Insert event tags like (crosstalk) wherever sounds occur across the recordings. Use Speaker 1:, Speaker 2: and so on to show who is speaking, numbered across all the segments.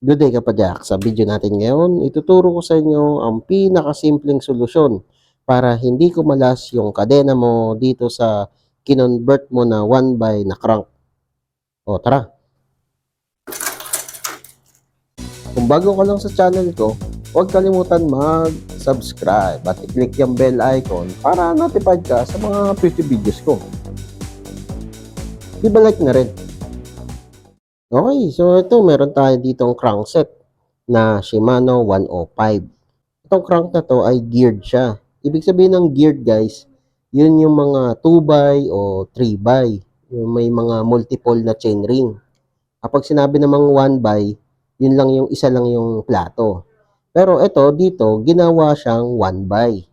Speaker 1: Good day kapadyak. Sa video natin ngayon, ituturo ko sa inyo ang pinakasimpleng solusyon para hindi kumalas yung kadena mo dito sa kinonvert mo na 1 by na crank. O tara. Kung bago ka lang sa channel ko, huwag kalimutan mag-subscribe at i-click yung bell icon para notified ka sa mga future videos ko. Di ba like na rin? Okay, so ito meron tayo ditong crankset na Shimano 105. Itong crank na to ay geared siya. Ibig sabihin ng geared guys, yun yung mga 2x o 3x. Yung may mga multiple na chainring. Kapag sinabi namang 1x, yun lang yung isa lang yung plato. Pero ito dito, ginawa siyang 1x.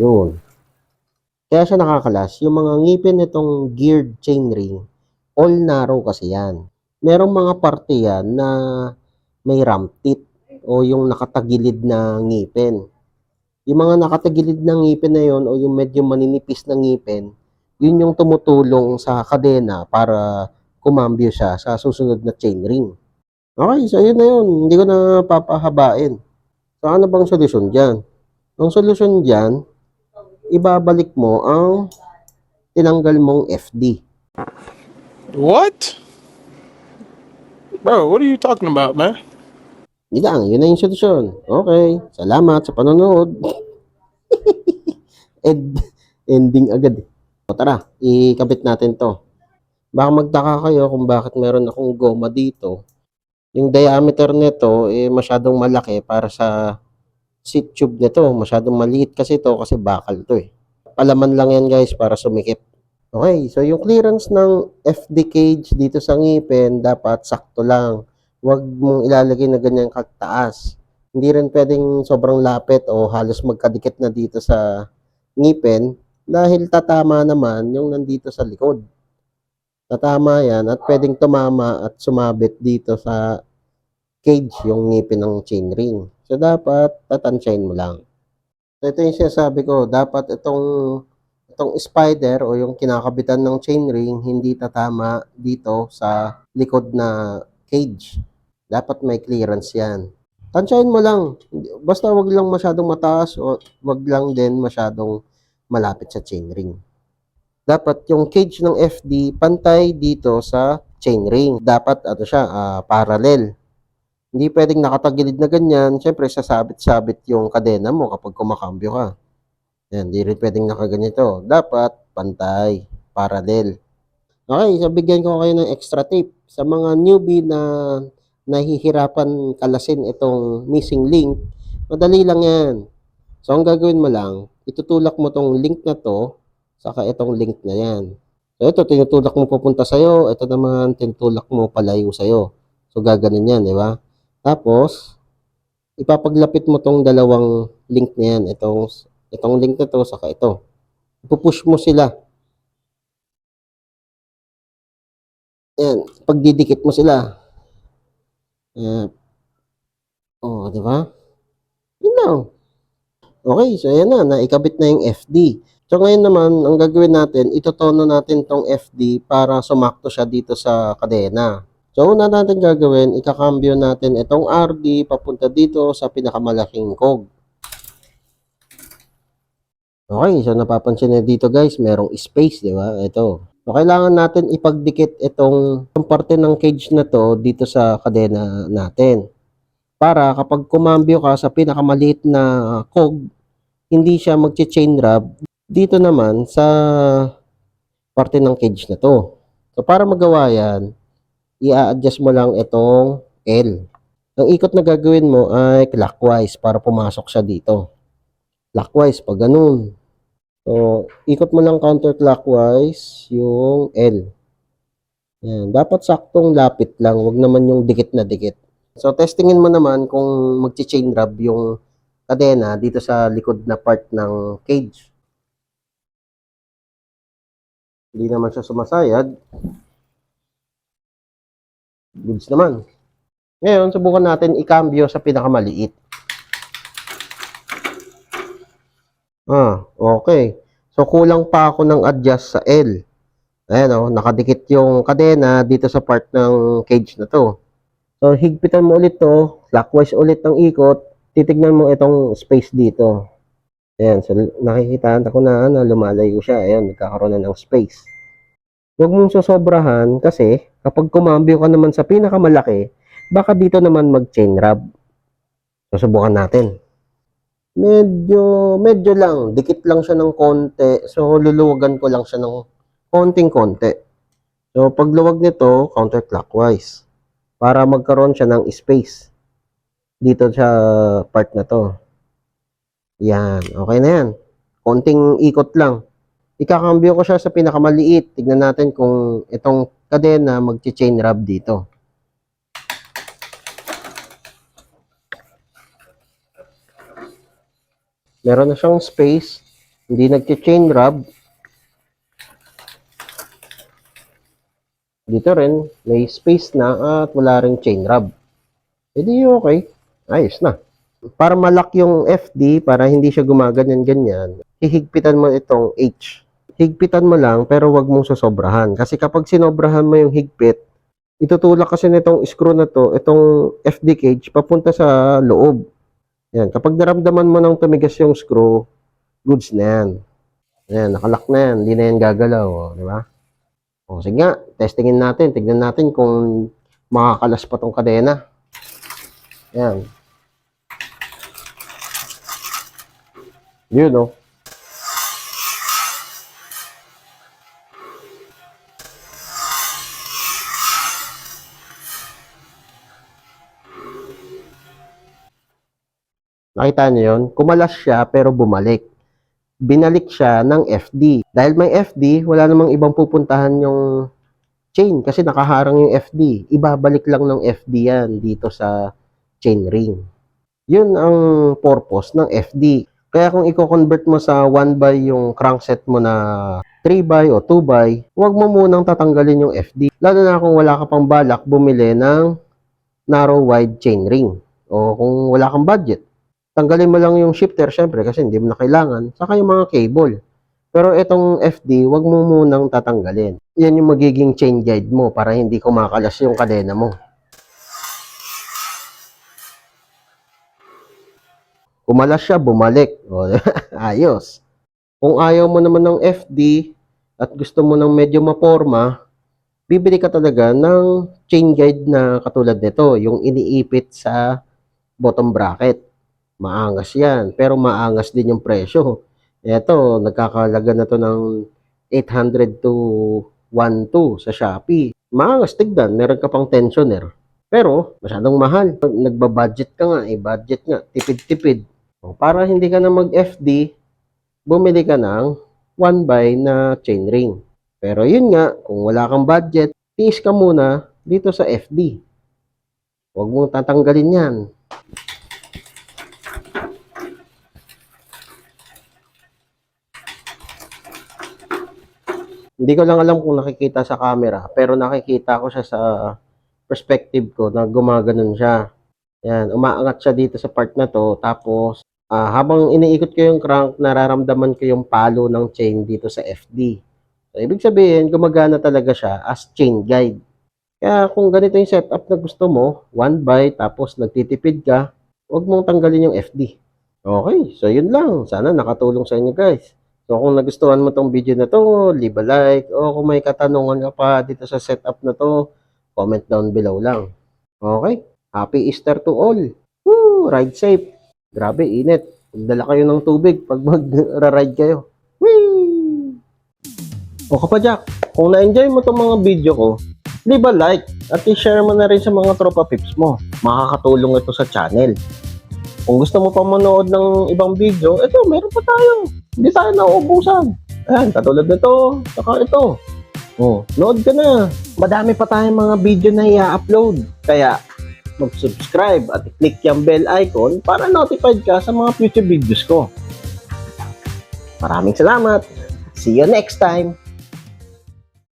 Speaker 1: Yun. Kaya siya nakakalas. Yung mga ngipin nitong geared chainring, all narrow kasi yan. Merong mga parte yan na may ramp tip o yung nakatagilid na ngipin. Yung mga nakatagilid na ngipin na yon o yung medyo maninipis na ngipin, yun yung tumutulong sa kadena para kumambyo siya sa susunod na chainring. Okay, so yun na yun. Hindi ko na papahabain. So ano bang solusyon dyan? Ang solusyon dyan, ibabalik mo ang tinanggal mong FD.
Speaker 2: What? Bro, what are you talking about, man?
Speaker 1: Hindi lang, yun na yung solusyon. Okay, salamat sa panonood. (laughs) End, ending agad. O tara, ikabit natin to. Baka magtaka kayo kung bakit meron akong goma dito. Yung diameter nito eh masyadong malaki para sa seat tube nito. Masyadong maliit kasi to kasi bakal to eh. Palaman lang yan guys para sumikip. Okay, so yung clearance ng FD cage dito sa ngipin dapat sakto lang. Huwag mong ilalagay na ganyan kataas. Hindi rin pwedeng sobrang lapit o halos magkadikit na dito sa ngipin dahil tatama naman yung nandito sa likod. Tatama yan at pwedeng tumama at sumabit dito sa cage yung ngipin ng chainring. So, dapat tatansyahin mo lang. So, ito yung sinasabi ko. Dapat itong itong spider o yung kinakabitan ng chainring hindi tatama dito sa likod na cage. Dapat may clearance yan. Tansyahin mo lang. Basta wag lang masyadong mataas o wag lang din masyadong malapit sa chainring. Dapat yung cage ng FD pantay dito sa chainring. Dapat ano siya, ah, parallel. Hindi pwedeng nakatagilid na ganyan. Siyempre, sasabit-sabit yung kadena mo kapag kumakambyo ka. Yan, hindi rin pwedeng nakaganito. Dapat pantay, parallel. Okay, so ko kayo ng extra tip. Sa mga newbie na nahihirapan kalasin itong missing link, madali lang yan. So, ang gagawin mo lang, itutulak mo tong link na to, saka itong link na yan. So, ito, tinutulak mo pupunta sa'yo. Ito naman, tinutulak mo palayo sa'yo. So, gaganon yan, di ba? Tapos, ipapaglapit mo tong dalawang link na yan. Itong, itong link na to, saka ito. Ipupush mo sila. Yan, pagdidikit mo sila. Yan. Oh, di ba? Yun lang. Okay, so ayan na, naikabit na yung FD. So ngayon naman, ang gagawin natin, itotono natin tong FD para sumakto siya dito sa kadena. So una natin gagawin, ikakambyo natin itong RD papunta dito sa pinakamalaking cog. Okay, so napapansin na dito guys, merong space, di ba? Ito. So kailangan natin ipagdikit itong, parte ng cage na to dito sa kadena natin. Para kapag kumambyo ka sa pinakamaliit na cog, hindi siya magche-chain rub dito naman sa parte ng cage na to. So para magawa yan, i-adjust mo lang itong L. Ang ikot na gagawin mo ay clockwise para pumasok siya dito. Clockwise, pag ganun. So, ikot mo lang counterclockwise yung L. Yan. Dapat saktong lapit lang, wag naman yung dikit na dikit. So, testingin mo naman kung magchi-chain rub yung kadena dito sa likod na part ng cage. Hindi naman siya sumasayad. Goods naman. Ngayon, subukan natin ikambyo sa pinakamaliit. Ah, okay. So, kulang pa ako ng adjust sa L. Ayan o, nakadikit yung kadena dito sa part ng cage na to. So, higpitan mo ulit to, clockwise ulit ang ikot, titignan mo itong space dito. Ayan, so nakikita ko na, na lumalayo siya. Ayan, nagkakaroon na ng space. Huwag mong sosobrahan kasi kapag kumambyo ka naman sa pinakamalaki, baka dito naman mag-chain rub. Susubukan natin. Medyo, medyo lang. Dikit lang siya ng konti. So, luluwagan ko lang siya ng konting-konti. So, pagluwag nito, counterclockwise. Para magkaroon siya ng space. Dito sa part na to. Yan. Okay na yan. Konting ikot lang. Ikakambyo ko siya sa pinakamaliit. Tignan natin kung itong kadena mag-chain rub dito. Meron na siyang space. Hindi nag-chain rub. Dito rin, may space na at wala ring chain rub. E di okay. Ayos na. Para malak yung FD, para hindi siya gumaganyan-ganyan, hihigpitan mo itong H. Higpitan mo lang, pero wag mong sosobrahan. Kasi kapag sinobrahan mo yung higpit, itutulak kasi nitong screw na to, itong FD cage, papunta sa loob. Yan. Kapag naramdaman mo nang tumigas yung screw, goods na yan. Yan, nakalak na yan. Hindi na yan gagalaw. O, di ba? O, sige nga. Testingin natin. Tignan natin kung makakalas pa tong kadena. Yan. Yun, oh. Nakita niyo yun? Kumalas siya pero bumalik. Binalik siya ng FD. Dahil may FD, wala namang ibang pupuntahan yung chain kasi nakaharang yung FD. Ibabalik lang ng FD yan dito sa chain ring. Yun ang purpose ng FD. Kaya kung i-convert mo sa 1 by yung crankset mo na 3 by o 2 by, huwag mo munang tatanggalin yung FD. Lalo na kung wala ka pang balak bumili ng narrow wide chain ring. O kung wala kang budget tanggalin mo lang yung shifter syempre kasi hindi mo na kailangan. Saka yung mga cable. Pero itong FD wag mo munang tatanggalin. Yan yung magiging chain guide mo para hindi kumakalas yung kadena mo. Kumalas siya bumalik. (laughs) Ayos. Kung ayaw mo naman ng FD at gusto mo ng medyo maporma bibili ka talaga ng chain guide na katulad nito yung iniipit sa bottom bracket maangas yan. Pero maangas din yung presyo. Ito, nagkakalaga na to ng 800 to 1.2 sa Shopee. Maangas tigdan, meron ka pang tensioner. Pero, masyadong mahal. Nagbabudget ka nga, eh, budget nga, tipid-tipid. O, para hindi ka na mag-FD, bumili ka ng 1 by na chain ring. Pero yun nga, kung wala kang budget, tiis ka muna dito sa FD. Huwag mong tatanggalin yan. Hindi ko lang alam kung nakikita sa camera, pero nakikita ko siya sa perspective ko na gumaganon siya. Yan, umaangat siya dito sa part na to, tapos ah, habang iniikot ko yung crank, nararamdaman ko yung palo ng chain dito sa FD. So, ibig sabihin, gumagana talaga siya as chain guide. Kaya kung ganito yung setup na gusto mo, one by, tapos nagtitipid ka, huwag mong tanggalin yung FD. Okay, so yun lang. Sana nakatulong sa inyo guys. So kung nagustuhan mo tong video na to, leave a like. O kung may katanungan ka pa dito sa setup na to, comment down below lang. Okay? Happy Easter to all. Woo! Ride safe. Grabe, init. Magdala kayo ng tubig pag mag-ride kayo. Whee! O kapadyak, kung na-enjoy mo tong mga video ko, leave a like at i-share mo na rin sa mga tropa pips mo. Makakatulong ito sa channel. Kung gusto mo pa manood ng ibang video, ito, meron pa tayo. Hindi tayo nauubusan. Ayan, katulad nito, saka ito. Oh, load ka na. Madami pa tayong mga video na i-upload. Kaya, mag-subscribe at i-click yung bell icon para notified ka sa mga future videos ko. Maraming salamat. See you next time.